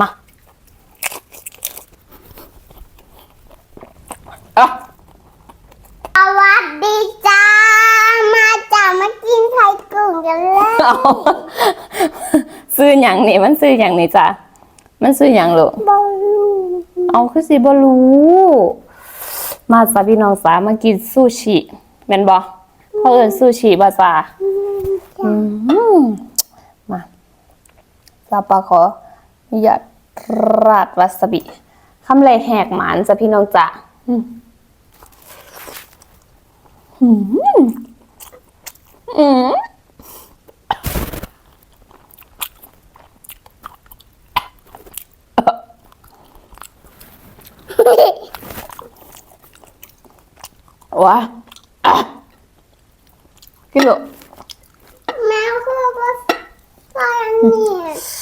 มาอะสวัสดีจ้า มาจ้ามากินไข่กุ้งกันเลยเอาซื้ออย่างนี่มันซื้ออย่างนี่จ้ะมันซื้ออย่างลูกบอลลูนเอาคือสิบรู้มาสาพี่น้องสามากินซูชิแม่นบอเขาเอินซูชิบาซาอืมมาซาปาขอ อนุญาตราดวาซาบิคำเลยแหกหมานจ้ะพี่น้องจ้ะอืมอืมอืมว้าอะกินลูกแมวคือว่าตอนนี้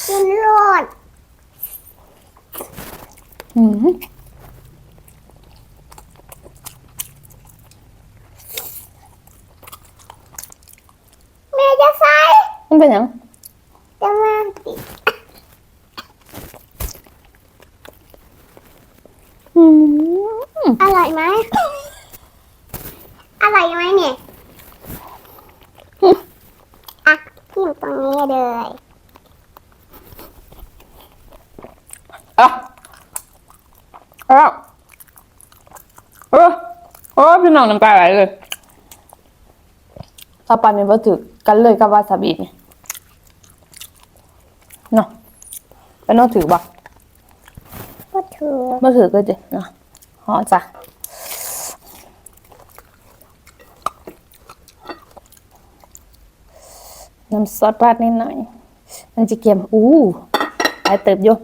กินรอด อืมแม่จะใส่มันเป็นหยังจะมาติดอืมอร่อยไหมอร่อยไหมเนี่ยอะทิ่มตรงนี้เลย อะ อะเออโอ้พี่น้องน้ำตาไหลเลยถ้าปันนี่บ่ถือกันเลยกับวาซาบินี่เนาะเป็นน้องถือบ่ก็ถือบ่ถือก็จะเนาะหอจ้ะน้ำซอสราดนิดหน่อย มันจะเค็มอู้หลายเติบอยู่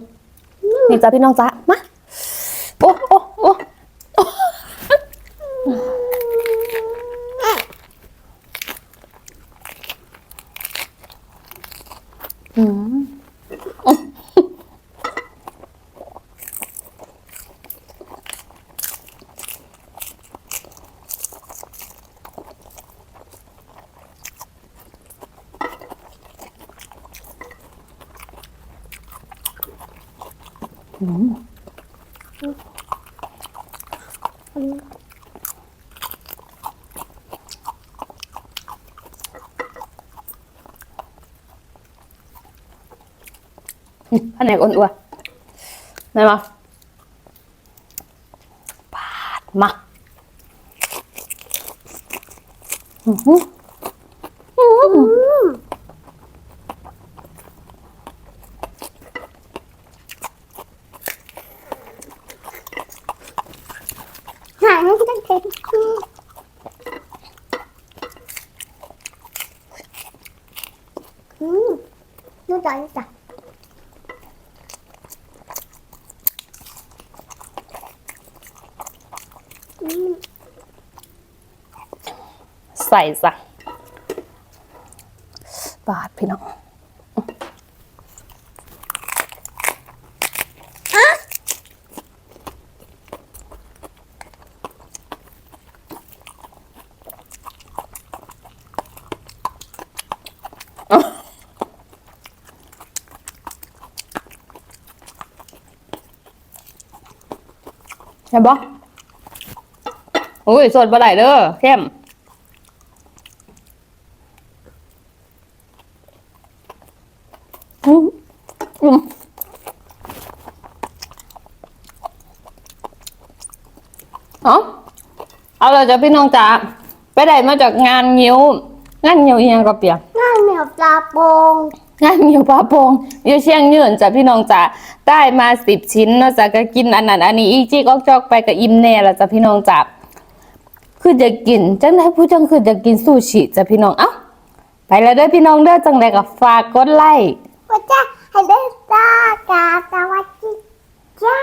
นี่จ้ะพี่น้องจ้ะมา 음. 음. 음. อืมอันไหนอ้วนๆไหนมาปาดมาอื้อหืออื้อหือหายไม่ต้องเต็มที่อืมดูจ่อยดูจ่อยอืม ใส่จ้ะปาดพี่น้องเห็นปะอุ้ยสดปลาไหลเด้อเข้ม อืมอืมเอา เอาเลยจ้ะพี่น้องจ๋าไปได้มาจากงานงิ้ว งานงิ้วอีหยังก็เปียกหน้าเหนียวปลาโปงงานงิ้วปลาโปงอยู่เชียงยืนจ้ะพี่น้องจ๋าได้มาสิบชิ้นเนาะจ้ะก็กินอันนั้นอันนี้อีจิกออกจอกไปกับอิ่มแน่ละจ้ะพี่น้องจ๋าคือจะกินจังไดผู้จังคือจะกินซูชิจ้ะพี่น้องเอ้าไปแล้วเด้อพี่น้องเด้อจังไดก็ฝากกดไลค์ว่าจะให้ได้ตากาสวัสดีจ้า